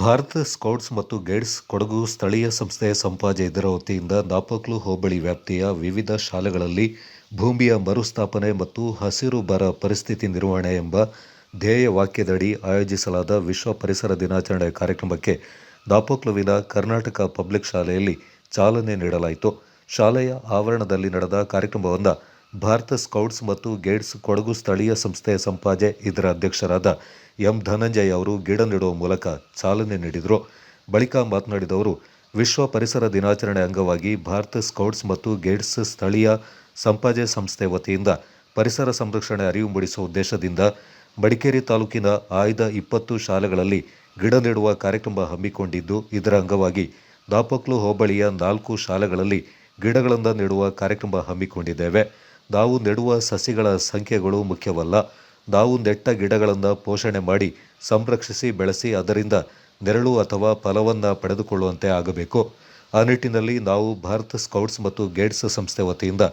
Bharat scouts ಮತ್ತು guides Kodagu ಸ್ಥಳೀಯ ಸಂಸ್ಥೆಯ ಸಂಪಾಜೆ ಇದರ ವತಿಯಿಂದ ದಾಪಕ್ಲು ಹೋಬಳಿ ವ್ಯಾಪ್ತಿಯ ವಿವಿಧ ಶಾಲೆಗಳಲ್ಲಿ ಭೂಮಿಯ ಮರುಸ್ಥಾಪನೆ ಮತ್ತು ಹಸಿರು ಬರ ಪರಿಸ್ಥಿತಿ ನಿರ್ವಹಣೆ ಎಂಬ ಧ್ಯೇಯ ವಾಕ್ಯದಡಿ ಆಯೋಜಿಸಲಾದ ವಿಶ್ವ ಪರಿಸರ ದಿನಾಚರಣೆ ಕಾರ್ಯಕ್ರಮಕ್ಕೆ ದಾಪೋಕ್ಲುವಿನ ಕರ್ನಾಟಕ ಪಬ್ಲಿಕ್ ಶಾಲೆಯಲ್ಲಿ ಚಾಲನೆ ನೀಡಲಾಯಿತು. ಶಾಲೆಯ ಆವರಣದಲ್ಲಿ ನಡೆದ ಕಾರ್ಯಕ್ರಮವನ್ನು ಭಾರತ ಸ್ಕೌಟ್ಸ್ ಮತ್ತು ಗೈಡ್ಸ್ ಕೊಡಗು ಸ್ಥಳೀಯ ಸಂಸ್ಥೆಯ ಸಂಪಾಜೆ, ಇದರ ಅಧ್ಯಕ್ಷರಾದ ಎಂ ಧನಂಜಯ್ ಅವರು ಗಿಡ ನೆಡುವ ಮೂಲಕ ಚಾಲನೆ ನೀಡಿದರು. ಬಳಿಕ ಮಾತನಾಡಿದ ಅವರು ವಿಶ್ವ ಪರಿಸರ ದಿನಾಚರಣೆ ಅಂಗವಾಗಿ ಭಾರತ ಸ್ಕೌಟ್ಸ್ ಮತ್ತು ಗೈಡ್ಸ್ ಸ್ಥಳೀಯ ಸಂಪಾಜೆ ಸಂಸ್ಥೆ ವತಿಯಿಂದ ಪರಿಸರ ಸಂರಕ್ಷಣೆ ಅರಿವು ಮೂಡಿಸುವ ಉದ್ದೇಶದಿಂದ ಮಡಿಕೇರಿ ತಾಲೂಕಿನ ಆಯ್ದ ಇಪ್ಪತ್ತು ಶಾಲೆಗಳಲ್ಲಿ ಗಿಡ ನೆಡುವ ಕಾರ್ಯಕ್ರಮ ಹಮ್ಮಿಕೊಂಡಿದ್ದು, ಇದರ ಅಂಗವಾಗಿ ದಾಪಕ್ಲು ಹೋಬಳಿಯ ನಾಲ್ಕು ಶಾಲೆಗಳಲ್ಲಿ ಗಿಡಗಳನ್ನು ನೆಡುವ ಕಾರ್ಯಕ್ರಮ ಹಮ್ಮಿಕೊಂಡಿದ್ದೇವೆ. ನಾವು ನೆಡುವ ಸಸಿಗಳ ಸಂಖ್ಯೆಗಳು ಮುಖ್ಯವಲ್ಲ. ನಾವು ನೆಟ್ಟ ಗಿಡಗಳನ್ನು ಪೋಷಣೆ ಮಾಡಿ, ಸಂರಕ್ಷಿಸಿ, ಬೆಳೆಸಿ ಅದರಿಂದ ನೆರಳು ಅಥವಾ ಫಲವನ್ನು ಪಡೆದುಕೊಳ್ಳುವಂತೆ ಆಗಬೇಕು. ಆ ನಿಟ್ಟಿನಲ್ಲಿ ನಾವು ಭಾರತ ಸ್ಕೌಟ್ಸ್ ಮತ್ತು ಗೈಡ್ಸ್ ಸಂಸ್ಥೆ ವತಿಯಿಂದ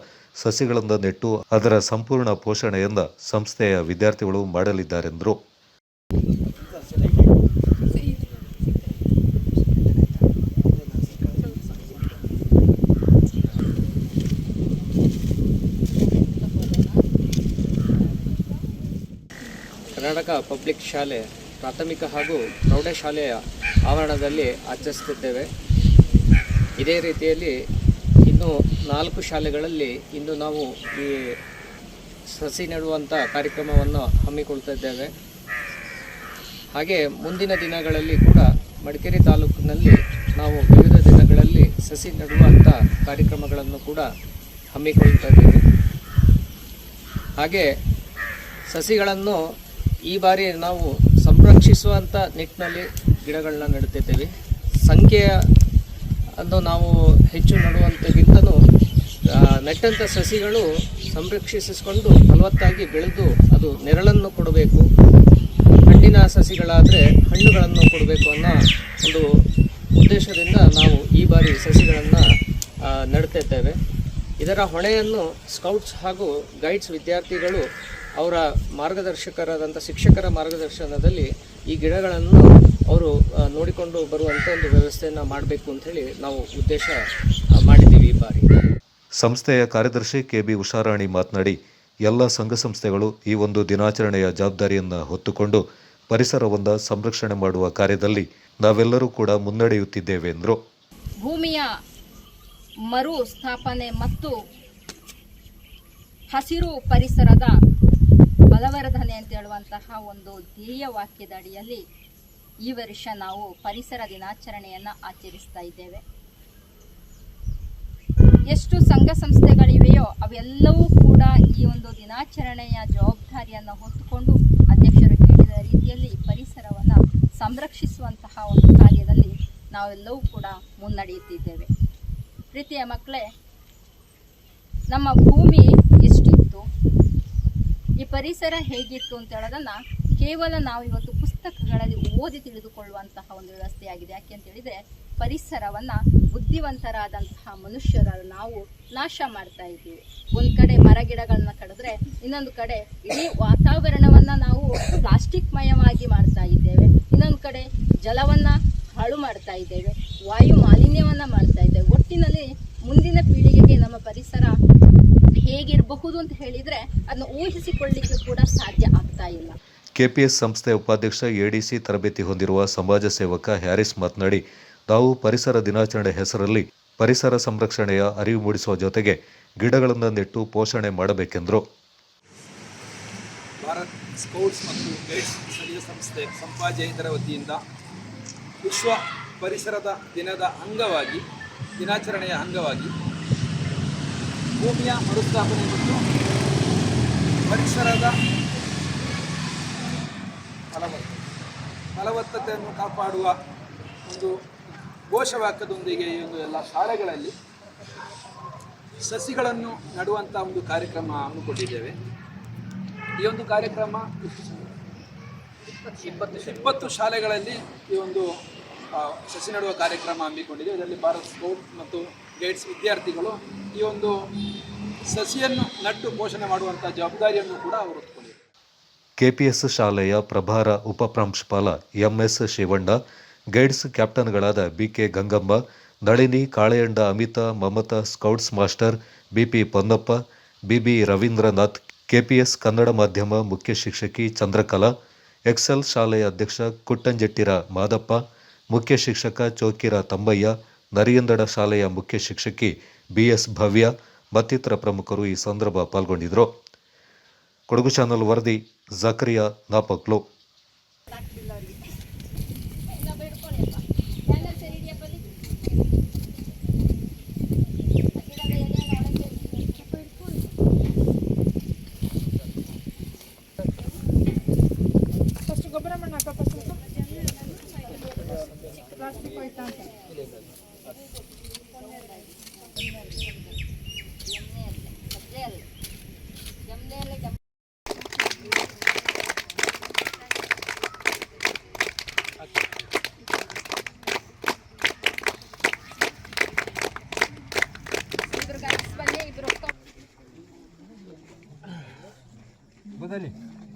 ಸಸಿಗಳನ್ನು ನೆಟ್ಟು ಅದರ ಸಂಪೂರ್ಣ ಪೋಷಣೆಯನ್ನು ಸಂಸ್ಥೆಯ ವಿದ್ಯಾರ್ಥಿಗಳು ಮಾಡಲಿದ್ದಾರೆಂದರು. ಕರ್ನಾಟಕ ಪಬ್ಲಿಕ್ ಶಾಲೆ ಪ್ರಾಥಮಿಕ ಹಾಗೂ ಪ್ರೌಢಶಾಲೆಯ ಆವರಣದಲ್ಲಿ ಆಚರಿಸುತ್ತಿದ್ದೇವೆ ಇದೇ ರೀತಿಯಲ್ಲಿ ಇನ್ನು ನಾಲ್ಕು ಶಾಲೆಗಳಲ್ಲಿ ಇಂದು ನಾವು ಈ ಸಸಿ ನೆಡುವಂಥ ಕಾರ್ಯಕ್ರಮವನ್ನು ಹಮ್ಮಿಕೊಳ್ತಾ ಇದ್ದೇವೆ ಹಾಗೆ ಮುಂದಿನ ದಿನಗಳಲ್ಲಿ ಕೂಡ ಮಡಿಕೇರಿ ತಾಲೂಕಿನಲ್ಲಿ ನಾವು ವಿವಿಧ ದಿನಗಳಲ್ಲಿ ಸಸಿ ನೆಡುವಂಥ ಕಾರ್ಯಕ್ರಮಗಳನ್ನು ಕೂಡ ಹಮ್ಮಿಕೊಳ್ತಾ ಇದ್ದೇವೆ ಹಾಗೆ ಸಸಿಗಳನ್ನು ಈ ಬಾರಿ ನಾವು ಸಂರಕ್ಷಿಸುವಂಥ ನಿಟ್ಟಿನಲ್ಲಿ ಗಿಡಗಳನ್ನ ನೆಡುತ್ತಿದ್ದೇವೆ. ಸಂಖ್ಯೆಯ ಅನ್ನು ನಾವು ಹೆಚ್ಚು ನೆಡುವಂಥಕ್ಕಿಂತನೂ ಆ, ನೆಟ್ಟಂಥ ಸಸಿಗಳು ಸಂರಕ್ಷಿಸಿಕೊಂಡು ಫಲವತ್ತಾಗಿ ಬೆಳೆದು ಅದು ನೆರಳನ್ನು ಕೊಡಬೇಕು. ಹಣ್ಣಿನ ಸಸಿಗಳಾದರೆ ಹಣ್ಣುಗಳನ್ನು ಕೊಡಬೇಕು ಅನ್ನೋ ಒಂದು ಉದ್ದೇಶದಿಂದ ನಾವು ಈ ಬಾರಿ ಸಸಿಗಳನ್ನು ನೆಡುತ್ತಿದ್ದೇವೆ. ಇದರ ಹೊಣೆಯನ್ನು ಸ್ಕೌಟ್ಸ್ ಹಾಗೂ ಗೈಡ್ಸ್ ವಿದ್ಯಾರ್ಥಿಗಳು ಅವರ ಮಾರ್ಗದರ್ಶಕರಾದಂಥ ಶಿಕ್ಷಕರ ಮಾರ್ಗದರ್ಶನದಲ್ಲಿ ಈ ಗಿಡಗಳನ್ನು ಅವರು ನೋಡಿಕೊಂಡು ಬರುವಂಥ ಒಂದು ವ್ಯವಸ್ಥೆಯನ್ನು ಮಾಡಬೇಕು ಅಂಥೇಳಿ ನಾವು ಉದ್ದೇಶ ಮಾಡಿದ್ದೀವಿ ಈ ಬಾರಿ. ಸಂಸ್ಥೆಯ ಕಾರ್ಯದರ್ಶಿ ಕೆ ಬಿ ಉಷಾರಾಣಿ ಮಾತನಾಡಿ ಎಲ್ಲ ಸಂಘ ಸಂಸ್ಥೆಗಳು ಈ ಒಂದು ದಿನಾಚರಣೆಯ ಜವಾಬ್ದಾರಿಯನ್ನು ಹೊತ್ತುಕೊಂಡು ಪರಿಸರವನ್ನು ಸಂರಕ್ಷಣೆ ಮಾಡುವ ಕಾರ್ಯದಲ್ಲಿ ನಾವೆಲ್ಲರೂ ಕೂಡ ಮುನ್ನಡೆಯುತ್ತಿದ್ದೇವೆ ಎಂದರು. ಭೂಮಿಯ ಮರು ಸ್ಥಾಪನೆ ಮತ್ತು ಹಸಿರು ಪರಿಸರದ ಬಲವರ್ಧನೆ ಅಂತ ಹೇಳುವಂತಹ ಒಂದು ಧ್ಯೇಯ ವಾಕ್ಯದ ಅಡಿಯಲ್ಲಿ ಈ ವರ್ಷ ನಾವು ಪರಿಸರ ದಿನಾಚರಣೆಯನ್ನು ಆಚರಿಸ್ತಾ ಇದ್ದೇವೆ. ಎಷ್ಟು ಸಂಘ ಸಂಸ್ಥೆಗಳಿವೆಯೋ ಅವೆಲ್ಲವೂ ಕೂಡ ಈ ಒಂದು ದಿನಾಚರಣೆಯ ಜವಾಬ್ದಾರಿಯನ್ನು ಹೊತ್ತುಕೊಂಡು ಅಧ್ಯಕ್ಷರು ಹೇಳಿದ ರೀತಿಯಲ್ಲಿ ಪರಿಸರವನ್ನು ಸಂರಕ್ಷಿಸುವಂತಹ ಒಂದು ಕಾರ್ಯದಲ್ಲಿ ನಾವೆಲ್ಲವೂ ಕೂಡ ಮುನ್ನಡೆಯುತ್ತಿದ್ದೇವೆ. ಪ್ರೀತಿಯ ಮಕ್ಕಳೇ, ನಮ್ಮ ಭೂಮಿ ಎಷ್ಟಿತ್ತು? ಈ ಪರಿಸರ ಹೇಗಿತ್ತು ಅಂತ ಹೇಳೋದನ್ನ ಕೇವಲ ನಾವು ಇವತ್ತು ಪುಸ್ತಕಗಳಲ್ಲಿ ಓದಿ ತಿಳಿದುಕೊಳ್ಳುವಂತಹ ಒಂದು ವ್ಯವಸ್ಥೆಯಾಗಿದೆ. ಯಾಕೆ ಅಂತ ಹೇಳಿದ್ರೆ ಪರಿಸರವನ್ನ ಬುದ್ಧಿವಂತರಾದಂತಹ ಮನುಷ್ಯರ ನಾವು ನಾಶ ಮಾಡ್ತಾ ಇದ್ದೀವಿ. ಒಂದ್ ಕಡೆ ಮರ ಗಿಡಗಳನ್ನ ಕಡಿದ್ರೆ ಇನ್ನೊಂದು ಕಡೆ ಇಡೀ ವಾತಾವರಣವನ್ನ ನಾವು ಪ್ಲಾಸ್ಟಿಕ್ ಮಯವಾಗಿ ಮಾಡ್ತಾ ಇದ್ದೇವೆ. ಇನ್ನೊಂದು ಕಡೆ ಜಲವನ್ನ ಹಾಳು ಮಾಡ್ತಾ ಇದ್ದೇವೆ. ವಾಯು ಮಾಲಿನ್ಯವನ್ನ ಮಾಡ್ತಾ ಇದ್ದೇವೆ. ಒಟ್ಟಿನಲ್ಲಿ ಮುಂದಿನ ಪೀಳಿಗೆಗೆ ನಮ್ಮ ಪರಿಸರ ಹೇಗಿರಬಹುದು ಅಂತ ಹೇಳಿದ್ರೆ ಅದನ್ನ ಊಹಿಸಿಕೊಳ್ಳಿಕ್ಕೆ ಕೂಡ ಸಾಧ್ಯ ಆಗ್ತಾ ಇಲ್ಲ. ಕೆಪಿಎಸ್ ಸಂಸ್ಥೆ ಉಪಾಧ್ಯಕ್ಷ ಎಡಿಸಿ ತರಬೇತಿ ಹೊಂದಿರುವ ಸಮಾಜ ಸೇವಕ ಹ್ಯಾರಿಸ್ ಮಾತನಾಡಿ ತಾವು ಪರಿಸರ ದಿನಾಚರಣೆ ಹೆಸರಲ್ಲಿ ಪರಿಸರ ಸಂರಕ್ಷಣೆಯ ಅರಿವು ಮೂಡಿಸುವ ಜೊತೆಗೆ ಗಿಡಗಳನ್ನು ನೆಟ್ಟು ಪೋಷಣೆ ಮಾಡಬೇಕೆಂದರು. ಭಾರತ್ ಸ್ಕೌಟ್ಸ್ ಮತ್ತು ಗೈಡ್ಸ್ ಸ್ಥಳೀಯ ಸಂಸ್ಥೆ ಸಂಪಾಜೆ ಇದರ ವತಿಯಿಂದ ವಿಶ್ವ ಪರಿಸರದ ದಿನದ ಅಂಗವಾಗಿ ದಿನಾಚರಣೆಯ ಅಂಗವಾಗಿ ಭೂಮಿಯ ಮರುಸ್ಥಾಪನೆ ಮತ್ತು ಪರಿಸರದ ಫಲವತ್ತತೆ. ಫಲವತ್ತತೆಯನ್ನು ಕಾಪಾಡುವ ಒಂದು ಘೋಷವಾಕ್ಯದೊಂದಿಗೆ ಈ ಒಂದು ಎಲ್ಲ ಶಾಲೆಗಳಲ್ಲಿ ಸಸಿಗಳನ್ನು ನೆಡುವಂಥ ಒಂದು ಕಾರ್ಯಕ್ರಮ ಹಮ್ಮಿಕೊಂಡಿದ್ದೇವೆ ಈ ಒಂದು ಕಾರ್ಯಕ್ರಮ ಇಪ್ಪತ್ತು ಇಪ್ಪತ್ತು ಶಾಲೆಗಳಲ್ಲಿ ಈ ಒಂದು ಸಸಿ ನೆಡುವ ಕಾರ್ಯಕ್ರಮ ಹಮ್ಮಿಕೊಂಡಿದೆ ಇದರಲ್ಲಿ ಭಾರತ್ ಸ್ಕೌಟ್ ಮತ್ತು ಗೈಡ್ಸ್ ವಿದ್ಯಾರ್ಥಿಗಳು ಈ ಒಂದು ಸಸಿಯನ್ನು ನಟ್ಟು ಪೋಷಣೆ ಮಾಡುವಂಥ ಜವಾಬ್ದಾರಿಯನ್ನು ಕೂಡ ಅವರು ಕೆಪಿಎಸ್ ಶಾಲೆಯ ಪ್ರಭಾರ ಉಪಪ್ರಾಂಶುಪಾಲ MS Shivanna, guides ಕ್ಯಾಪ್ಟನ್ಗಳಾದ BK Gangamma, Nalini Kaleyanda Amita, Mamata scouts master BP Ponnappa, BB Ravindranath, KPS Kannada ಮಾಧ್ಯಮ ಮುಖ್ಯ ಶಿಕ್ಷಕಿ ಚಂದ್ರಕಲಾ, ಎಕ್ಸೆಲ್ ಶಾಲೆಯ ಅಧ್ಯಕ್ಷ ಕುಟ್ಟಂಜೆಟ್ಟಿರ ಮಾದಪ್ಪ, ಮುಖ್ಯ ಶಿಕ್ಷಕ ಚೋಕಿರ ತಮ್ಮಯ್ಯ ನರಿಯಂದಡ ಶಾಲೆಯ ಮುಖ್ಯ ಶಿಕ್ಷಕಿ ಬಿಎಸ್ ಭವ್ಯ ಮತ್ತಿತರ ಪ್ರಮುಖರು ಈ ಸಂದರ್ಭ ಪಾಲ್ಗೊಂಡಿದ್ದರು. ಕೊಡಗು ಚಾನಲ್ ವರದಿ ಜಕರಿಯಾ ನಾಪಕ್ಲು. ಗೊಬ್ಬರ ಇಬ್ರು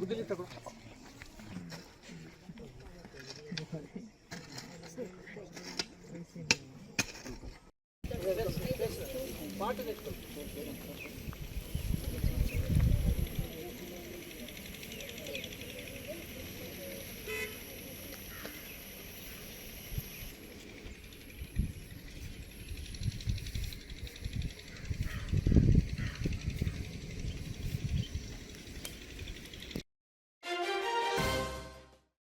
ಗೈಡ್ಸ್ పాట తెచ్చుకో